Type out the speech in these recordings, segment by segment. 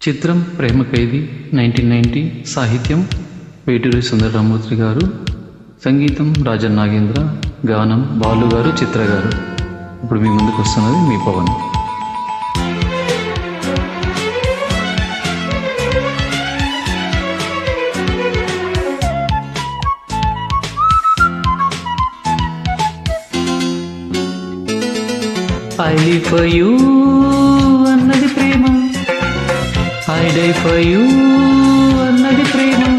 చిత్రం ప్రేమ ఖైదీ nineteen ninety సాహిత్యం వేటూరి సుందరరామూర్తి గారు. సంగీతం రాజన్ నాగేంద్ర గానం బాలు గారు చిత్ర గారు. ఇప్పుడు మీ ముందుకు వస్తున్నది మీ Pavan. I live you I die for you అన్నది ప్రేమ.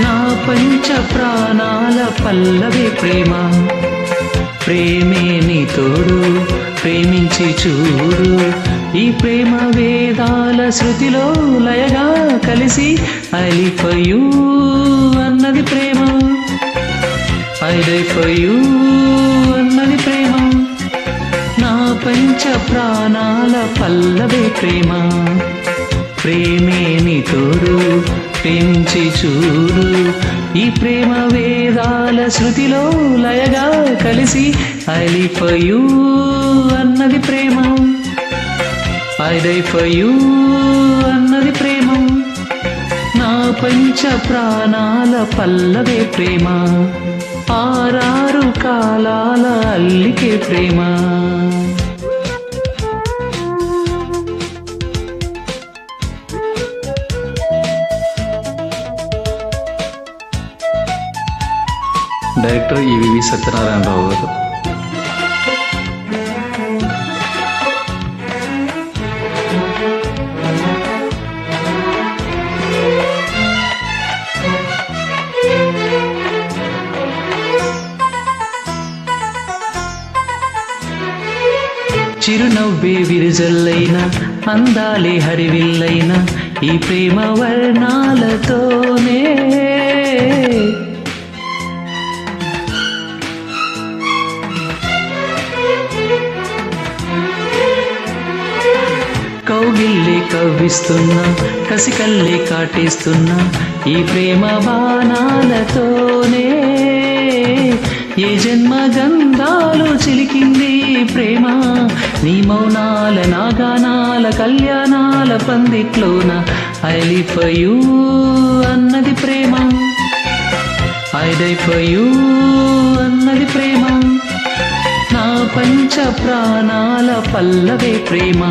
నా పంచ ప్రాణాల పల్లవి ప్రేమ. ప్రేమే నీ తోడు ప్రేమించి చూడు. ఈ ప్రేమ వేదాల శృతిలో లయగా కలిసి ఐ ఫర్ యూ అన్నది ప్రేమ. ఐ డై ఫర్ యూ అన్నది ప్రేమ. నా పంచ ప్రాణాల పల్లవే ప్రేమ. ప్రేమేని తోడు పెంచి చూడు. ఈ ప్రేమ వేదాల శృతిలో లయగా కలిసి ఐ అన్నది ప్రేమ. ఐ అన్నది ప్రేమ. నా పంచ ప్రాణాల పల్లవే ప్రేమ. ఆరారు కాలాల అల్లికే ప్రేమ. డైరెక్టర్ ఈవివి సత్యనారాయణరావు గారు. చిరునవ్వే విరుజల్లైన అందాలే హరివిల్లైన ఈ ప్రేమ వర్ణాలతోనే. కవ్విస్తున్నా కసికల్లి కాటేస్తున్నా ఈ ప్రేమ బాణాలతోనే. ఏ జన్మ గంధాలు చిలికింది ప్రేమ నీ మౌనాల నాగానాల కళ్యాణాల పందిట్లోన ఐ లివ్ ఫర్ యూ అన్నది ప్రేమ. ఐ డై ఫర్ యూ అన్నది ప్రేమ. నా పంచ ప్రాణాల పల్లవే ప్రేమ.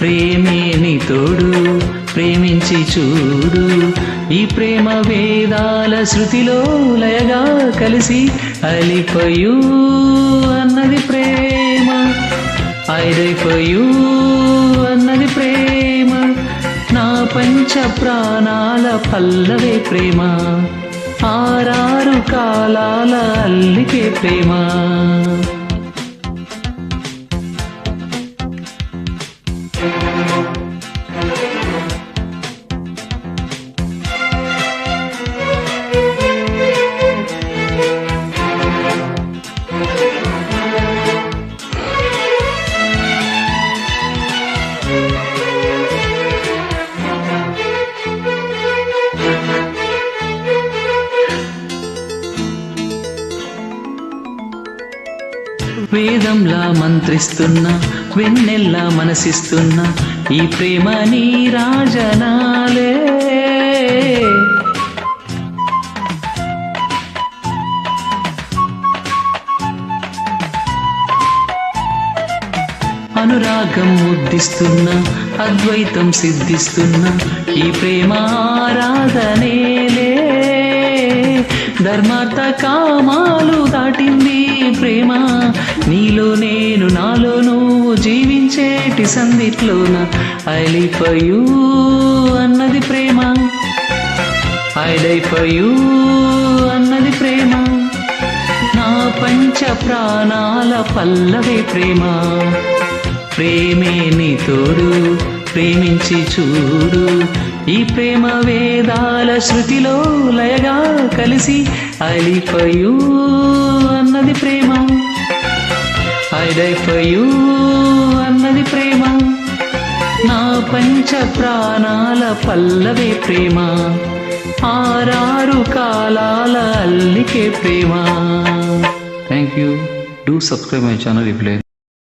ప్రేమే నీ తోడు ప్రేమించి చూడు. ఈ ప్రేమ వేదాల శృతిలో లయగా కలిసి అలిపయూ అన్నది ప్రేమ. ఐదైపయూ అన్నది ప్రేమ. నా పంచ ప్రాణాల పల్లవే ప్రేమ. ఆరారు కాలాల అల్లికే ప్రేమ. వేదంలా మంత్రిస్తున్నా వెన్నెల్లా మనసిస్తున్నా ఈ ప్రేమ నీ రాజనాలే. అనురాగం ముద్దిస్తున్న అద్వైతం సిద్ధిస్తున్న ఈ ప్రేమారాధనేలే ధర్మార్థ కామాలు దాటింది ప్రేమ నీలో నేను నాలో నువ్వు చేటి సందిట్లోన ఐ అన్నది ప్రేమ. ఐ అన్నది ప్రేమ. నా పంచ ప్రాణాల పల్లవే ప్రేమ. ప్రేమే నీ తోడు ప్రేమించి చూడు. ఈ ప్రేమ వేదాల శృతిలో లయగా కలిసి అలిపయూ అన్నది ప్రేమ. ఐడైపయూ నా పంచ ప్రాణాల పల్లవే ప్రేమ ఆరారు కాలాల అల్లికే ప్రేమ. Thank you do subscribe my channel reply